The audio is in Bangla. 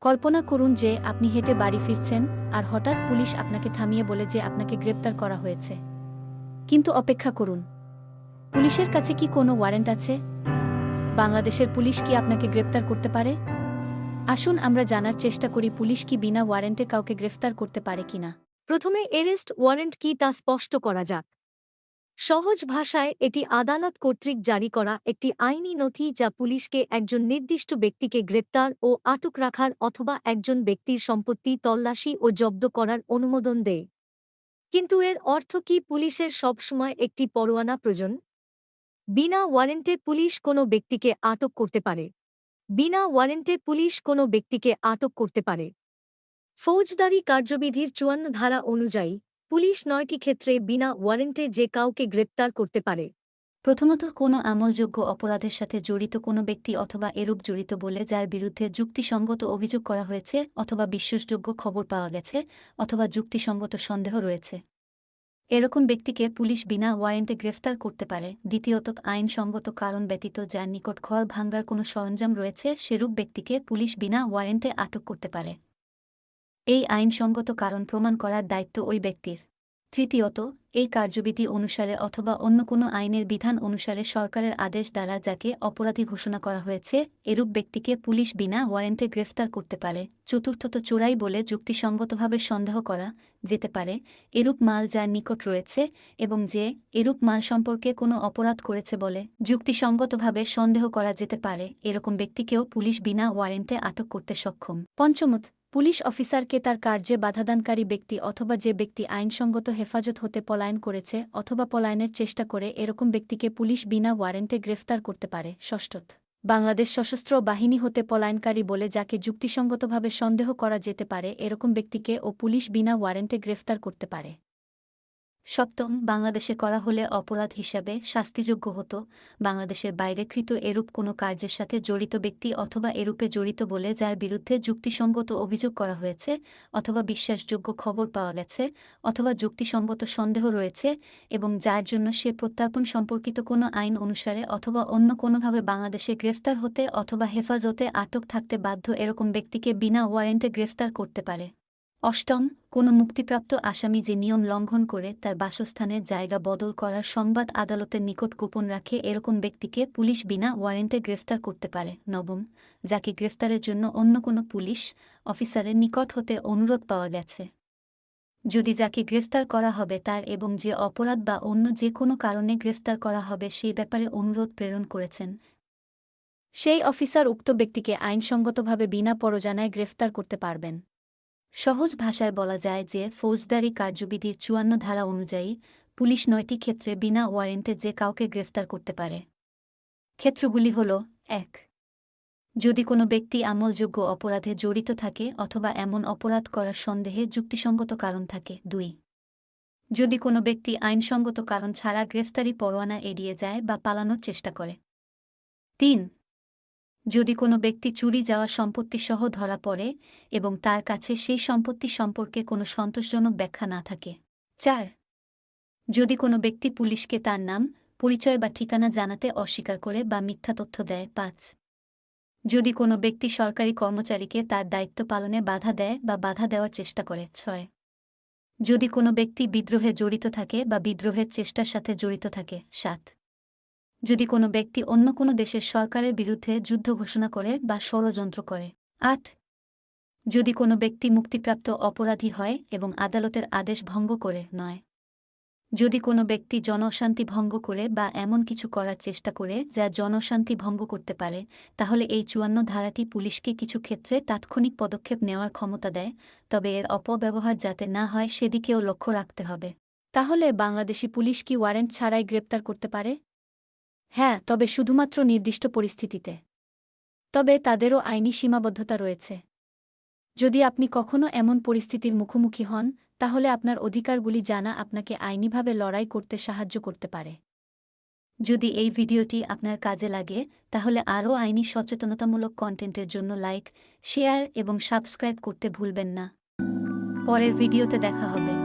কল্পনা করুন যে আপনি হেঁটে বাড়ি ফিরছেন, আর হঠাৎ পুলিশ আপনাকে থামিয়ে বলে যে আপনাকে গ্রেপ্তার করা হয়েছে। কিন্তু অপেক্ষা করুন। পুলিশের কাছে কি কোনো ওয়ারেন্ট আছে? বাংলাদেশের পুলিশ কি আপনাকে গ্রেপ্তার করতে পারে? আসুন আমরা জানার চেষ্টা করি পুলিশ কি বিনা ওয়ারেন্টে কাউকে গ্রেফতার করতে পারে কিনা। প্রথমে এরেস্ট ওয়ারেন্ট কি তা স্পষ্ট করা যাক। সহজ ভাষায় এটি আদালত কর্তৃক জারি করা একটি আইনি নথি যা পুলিশকে একজন নির্দিষ্ট ব্যক্তিকে গ্রেপ্তার ও আটক রাখার অথবা একজন ব্যক্তির সম্পত্তি তল্লাশি ও জব্দ করার অনুমোদন দেয়। কিন্তু এর অর্থ কি পুলিশের সবসময় একটি পরোয়ানা প্রয়োজন? বিনা ওয়ারেন্টে পুলিশ কোনো ব্যক্তিকে আটক করতে পারে। বিনা ওয়ারেন্টে পুলিশ কোনো ব্যক্তিকে আটক করতে পারে। ফৌজদারি কার্যবিধির চুয়ান্ন ধারা অনুযায়ী পুলিশ নয়টি ক্ষেত্রে বিনা ওয়ারেন্টে যে কাউকে গ্রেপ্তার করতে পারে। প্রথমত, কোনো আমলযোগ্য অপরাধের সাথে জড়িত কোনো ব্যক্তি অথবা এরূপ জড়িত বলে যার বিরুদ্ধে যুক্তিসঙ্গত অভিযোগ করা হয়েছে অথবা বিশ্বাসযোগ্য খবর পাওয়া গেছে অথবা যুক্তিসঙ্গত সন্দেহ রয়েছে। এরকম ব্যক্তিকে পুলিশ বিনা ওয়ারেন্টে গ্রেফতার করতে পারে। দ্বিতীয়ত, আইনসঙ্গত কারণ ব্যতীত যার নিকট ঘর ভাঙ্গার কোনো সরঞ্জাম রয়েছে, সেরূপ ব্যক্তিকে পুলিশ বিনা ওয়ারেন্টে আটক করতে পারে। এই আইনসঙ্গত কারণ প্রমাণ করার দায়িত্ব ওই ব্যক্তির। তৃতীয়ত, এই কার্যবিধি অনুসারে অথবা অন্য কোনো আইনের বিধান অনুসারে সরকারের আদেশ দ্বারা যাকে অপরাধী ঘোষণা করা হয়েছে, এরূপ ব্যক্তিকে পুলিশ বিনা ওয়ারেন্টে গ্রেফতার করতে পারে। চতুর্থত, চোরাই বলে যুক্তিসঙ্গতভাবে সন্দেহ করা যেতে পারে, এরূপ মাল যার নিকট রয়েছে এবং যে এরূপ মাল সম্পর্কে কোনো অপরাধ করেছে বলে যুক্তিসঙ্গতভাবে সন্দেহ করা যেতে পারে, এরকম ব্যক্তিকেও পুলিশ বিনা ওয়ারেন্টে আটক করতে সক্ষম। পঞ্চমত পুলিশ অফিসারকে তার কার্যে বাধাদানকারী ব্যক্তি অথবা যে ব্যক্তি আইনসঙ্গত হেফাজত হতে পলায়ন করেছে অথবা পলায়নের চেষ্টা করে এরকম ব্যক্তিকে পুলিশ বিনা ওয়ারেন্টে গ্রেফতার করতে পারে, ষষ্ঠত। বাংলাদেশ সশস্ত্র বাহিনী হতে পলায়নকারী বলে যাকে যুক্তিসঙ্গতভাবে সন্দেহ করা যেতে পারে, এরকম ব্যক্তিকে ও পুলিশ বিনা ওয়ারেন্টে গ্রেফতার করতে পারে। সপ্তম, বাংলাদেশে করা হলে অপরাধ হিসাবে শাস্তিযোগ্য হতো। বাংলাদেশের বাইরেকৃত এরূপ কোনো কার্যের সাথে জড়িত ব্যক্তি অথবা এরূপে জড়িত বলে যার বিরুদ্ধে যুক্তিসঙ্গত অভিযোগ করা হয়েছে অথবা বিশ্বাসযোগ্য খবর পাওয়া গেছে অথবা যুক্তিসঙ্গত সন্দেহ রয়েছে এবং যার জন্য সে প্রত্যার্পণ সম্পর্কিত কোনো আইন অনুসারে অথবা অন্য কোনোভাবে বাংলাদেশে গ্রেফতার হতে অথবা হেফাজতে আটক থাকতে বাধ্য এরকম ব্যক্তিকে বিনা ওয়ারেন্টে গ্রেফতার করতে পারে। অষ্টম, কোনো মুক্তিপ্রাপ্ত আসামি যে নিয়ম লঙ্ঘন করে তার বাসস্থানের জায়গা বদল করার সংবাদ আদালতের নিকট গোপন রাখে এরকম ব্যক্তিকে পুলিশ বিনা ওয়ারেন্টে গ্রেফতার করতে পারে। নবম, যাকে গ্রেফতারের জন্য অন্য কোনো পুলিশ অফিসারের নিকট হতে অনুরোধ পাওয়া গেছে। যদি যাকে গ্রেফতার করা হবে তার এবং যে অপরাধ বা অন্য যে কোনো কারণে গ্রেফতার করা হবে সেই ব্যাপারে অনুরোধ প্রেরণ করেছেন। সেই অফিসার উক্ত ব্যক্তিকে আইনসঙ্গতভাবে বিনা পরজানায় গ্রেফতার করতে পারবেন। সহজ ভাষায় বলা যায় যে, ফৌজদারি কার্যবিধির চুয়ান্ন ধারা অনুযায়ী পুলিশ নয়টি ক্ষেত্রে বিনা ওয়ারেন্টে যে কাউকে গ্রেফতার করতে পারে। ক্ষেত্রগুলি হল, এক, যদি কোনো ব্যক্তি আমলযোগ্য অপরাধে জড়িত থাকে অথবা এমন অপরাধ করার সন্দেহে যুক্তিসঙ্গত কারণ থাকে। দুই, যদি কোনো ব্যক্তি আইনসঙ্গত কারণ ছাড়া গ্রেফতারি পরোয়ানা এড়িয়ে যায় বা পালানোর চেষ্টা করে। তিন যদি কোনো ব্যক্তি চুরি যাওয়া সম্পত্তিসহ ধরা পড়ে এবং তার কাছে সেই সম্পত্তি সম্পর্কে কোনো সন্তোষজনক ব্যাখ্যা না থাকে। চার, যদি কোনো ব্যক্তি পুলিশকে তার নাম, পরিচয় বা ঠিকানা জানাতে অস্বীকার করে বা মিথ্যা তথ্য দেয়। পাঁচ, যদি কোনো ব্যক্তি সরকারি কর্মচারীকে তার দায়িত্ব পালনে বাধা দেয় বা বাধা দেওয়ার চেষ্টা করে। ছয়, যদি কোনো ব্যক্তি বিদ্রোহে জড়িত থাকে বা বিদ্রোহের চেষ্টার সাথে জড়িত থাকে। সাত যদি কোনো ব্যক্তি অন্য কোনো দেশের সরকারের বিরুদ্ধে যুদ্ধ ঘোষণা করে বা ষড়যন্ত্র করে। আট, যদি কোনো ব্যক্তি মুক্তিপ্রাপ্ত অপরাধী হয় এবং আদালতের আদেশ ভঙ্গ করে, নয়। যদি কোনো ব্যক্তি জনশান্তি ভঙ্গ করে বা এমন কিছু করার চেষ্টা করে যা জনশান্তি ভঙ্গ করতে পারে, তাহলে এই চুয়ান্ন ধারাটি পুলিশকে কিছু ক্ষেত্রে তাৎক্ষণিক পদক্ষেপ নেওয়ার ক্ষমতা দেয়, তবে এর অপব্যবহার যাতে না হয় সেদিকেও লক্ষ্য রাখতে হবে। তাহলে বাংলাদেশি পুলিশ কি ওয়ারেন্ট ছাড়াই গ্রেপ্তার করতে পারে? হ্যাঁ তবে শুধুমাত্র নির্দিষ্ট পরিস্থিতিতে। তবে তাদেরও আইনি সীমাবদ্ধতা রয়েছে। যদি আপনি কখনও এমন পরিস্থিতির মুখোমুখি হন, তাহলে আপনার অধিকারগুলি জানা আপনাকে আইনিভাবে লড়াই করতে সাহায্য করতে পারে। যদি এই ভিডিওটি আপনার কাজে লাগে, তাহলে আরও আইনি সচেতনতামূলক কন্টেন্টের জন্য লাইক, শেয়ার এবং সাবস্ক্রাইব করতে ভুলবেন না। পরের ভিডিওতে দেখা হবে।